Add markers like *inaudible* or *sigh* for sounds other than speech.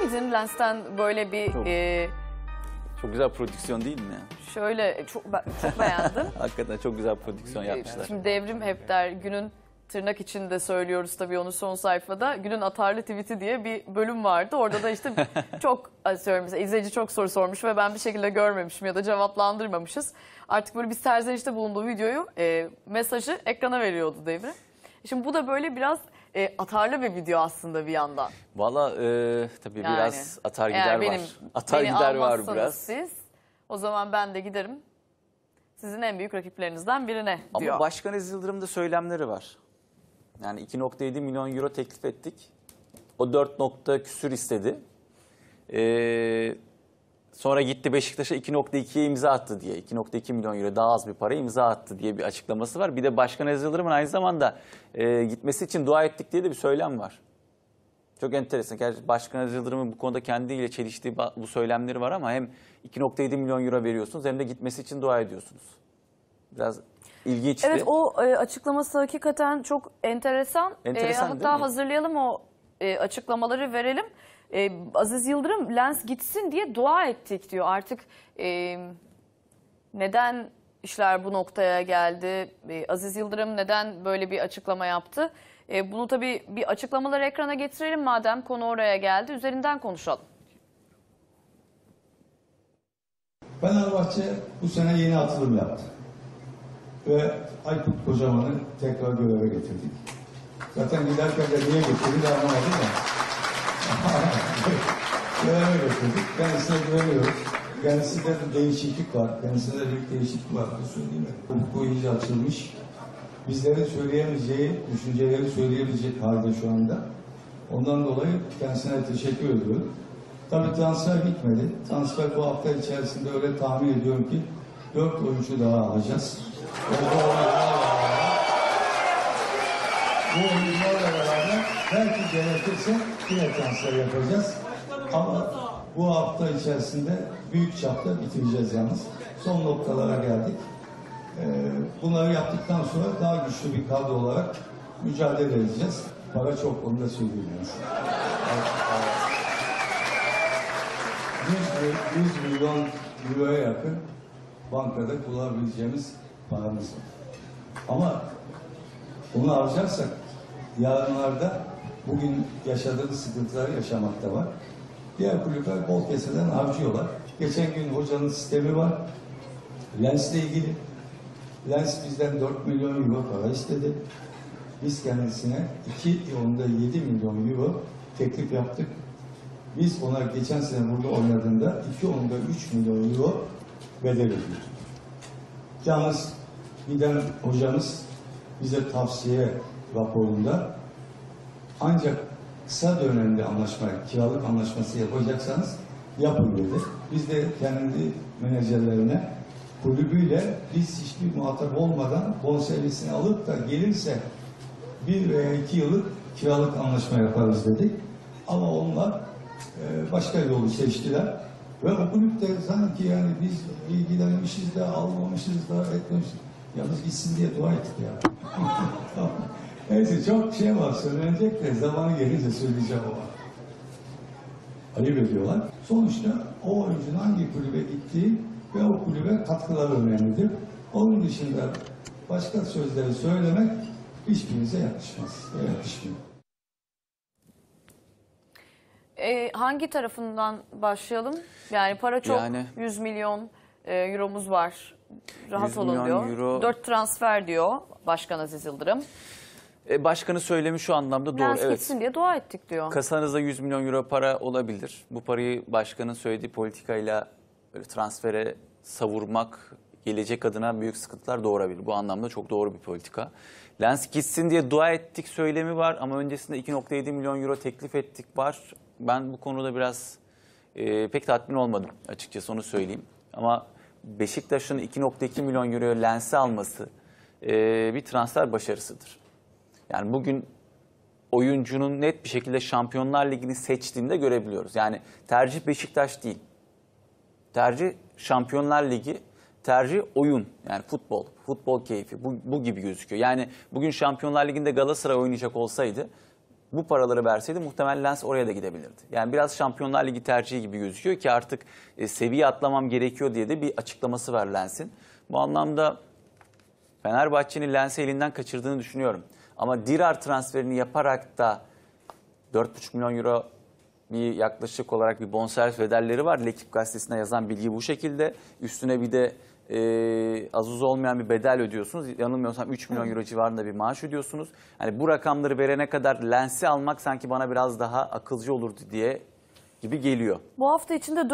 miydin Lens'ten böyle bir Çok. e, Çok güzel prodüksiyon değil mi? şöyle çok ben çok beğendim. *laughs* Hakikaten çok güzel prodüksiyon E, yapmışlar. Şimdi devrim hep der günün tırnak içinde söylüyoruz tabii onu son sayfada. Günün atarlı tweet'i diye bir bölüm vardı. Orada da işte *laughs* çok atıyorum mesela izleyici çok soru sormuş ve ben bir şekilde görmemişim ya da cevaplandırmamışız. Artık böyle bir serzenişte bulunduğu videoyu e, mesajı ekrana veriyordu devrim. Şimdi bu da böyle biraz e, atarlı bir video aslında bir yandan. Valla e, tabii Yani, biraz atar Eğer gider benim, var. *laughs* Atar beni gider var almazsanız biraz. siz o zaman ben de giderim sizin en büyük rakiplerinizden birine Ama diyor. Başkan Aziz Yıldırım'da söylemleri var. Yani 2.7 milyon euro teklif ettik. O 4 nokta küsür istedi. Ee, sonra gitti Beşiktaş'a 2.2'ye imza attı diye. 2.2 milyon euro daha az bir para imza attı diye bir açıklaması var. Bir de Başkan Aziz Yıldırım'ın aynı zamanda e, gitmesi için dua ettik diye de bir söylem var. Çok enteresan. Gerçi Başkan Aziz Yıldırım'ın bu konuda kendiyle çeliştiği bu söylemleri var ama hem 2.7 milyon euro veriyorsunuz hem de gitmesi için dua ediyorsunuz. Biraz ilginçti. Evet o e, açıklaması hakikaten çok enteresan. Enteresan E, hatta hazırlayalım o e, açıklamaları verelim. E, Aziz Yıldırım Lens gitsin diye dua ettik diyor. Artık e, neden işler bu noktaya geldi? Aziz Yıldırım neden böyle bir açıklama yaptı? Bunu tabii bir açıklamaları ekrana getirelim madem konu oraya geldi. Üzerinden konuşalım. Fenerbahçe bu sene yeni atılım yaptı. Ve Aykut Kocaman'ı tekrar göreve getirdik. Zaten giderken de niye getirdik anlamadım da. *laughs* göreve getirdik. Kendisine güveniyoruz. Kendisinde bir değişiklik var. Kendisinde bir değişiklik var. Bu söyleyeyim mi? Bu iyice açılmış. Bizlerin söyleyemeyeceği, düşünceleri söyleyebilecek halde şu anda. Ondan dolayı kendisine teşekkür ediyorum. Tabii transfer bitmedi. Transfer bu hafta içerisinde öyle tahmin ediyorum ki dört oyuncu daha alacağız. *laughs* Bu oyuncularla beraber, belki gerekirse yine transfer yapacağız. Ama bu hafta içerisinde büyük çapta bitireceğiz yalnız. Son noktalara geldik. Ee, bunları yaptıktan sonra daha güçlü bir kadro olarak mücadele edeceğiz. Para çok, onu da söyleyeyim. yani. 100, mi- 100 milyon euroya yakın bankada kullanabileceğimiz paramız var. Ama bunu harcarsak yarınlarda bugün yaşadığımız sıkıntıları yaşamakta var. Diğer kulüpler bol keseden harcıyorlar. Geçen gün hocanın sistemi var. Lens'le ilgili. Lens bizden 4 milyon euro para istedi. Biz kendisine 2.7 milyon euro teklif yaptık. Biz ona geçen sene burada oynadığında 2.3 milyon euro bedel ödüyoruz. Yalnız giden hocamız bize tavsiye raporunda ancak kısa dönemde anlaşma, kiralık anlaşması yapacaksanız yapın dedi. Biz de kendi menajerlerine kulübüyle biz hiçbir muhatap olmadan bonservisini alıp da gelirse bir veya iki yıllık kiralık anlaşma yaparız dedik. Ama onlar e, başka yolu seçtiler. Ve o kulüp de sanki yani biz ilgilenmişiz de almamışız da etmemişiz. Yalnız gitsin diye dua ettik ya. *laughs* Tamam. Neyse çok şey var söylenecek de zamanı gelince söyleyeceğim ama. Ayıp ediyorlar. Sonuçta o oyuncunun hangi kulübe gittiği ve o kulübe katkıları önemlidir. Onun dışında başka sözleri söylemek hiçbirinize yakışmaz. Yakışmıyor. E, hangi tarafından başlayalım? Yani para çok, Yani- 100 milyon e, euromuz var. Rahat 100 olun diyor. euro- 4 transfer diyor Başkan Aziz Yıldırım. E, başkanı söylemi şu anlamda doğru. Lens Evet. gitsin diye dua ettik diyor. Kasanızda 100 milyon euro para olabilir. Bu parayı başkanın söylediği politikayla böyle transfere savurmak gelecek adına büyük sıkıntılar doğurabilir. Bu anlamda çok doğru bir politika. Lens gitsin diye dua ettik söylemi var ama öncesinde 2.7 milyon euro teklif ettik var. Ben bu konuda biraz e, pek tatmin olmadım açıkçası onu söyleyeyim. Ama Beşiktaş'ın 2.2 milyon euro Lens'i alması e, bir transfer başarısıdır. Yani bugün oyuncunun net bir şekilde Şampiyonlar Ligi'ni seçtiğinde görebiliyoruz. Yani tercih Beşiktaş değil. Tercih Şampiyonlar Ligi, tercih oyun. Yani futbol, futbol keyfi bu, bu gibi gözüküyor. Yani bugün Şampiyonlar Ligi'nde Galatasaray oynayacak olsaydı bu paraları verseydi muhtemelen Lens oraya da gidebilirdi. Yani biraz Şampiyonlar Ligi tercihi gibi gözüküyor ki artık e, seviye atlamam gerekiyor diye de bir açıklaması var Lens'in. Bu anlamda Fenerbahçe'nin Lens'i elinden kaçırdığını düşünüyorum. Ama Dirar transferini yaparak da 4,5 milyon euro bir yaklaşık olarak bir bonservis bedelleri var. Lekip gazetesine yazan bilgi bu şekilde. Üstüne bir de e, az uz olmayan bir bedel ödüyorsunuz. Yanılmıyorsam 3 milyon euro civarında bir maaş ödüyorsunuz. Hani bu rakamları verene kadar Lens'i almak sanki bana biraz daha akılcı olurdu diye gibi geliyor. Bu hafta içinde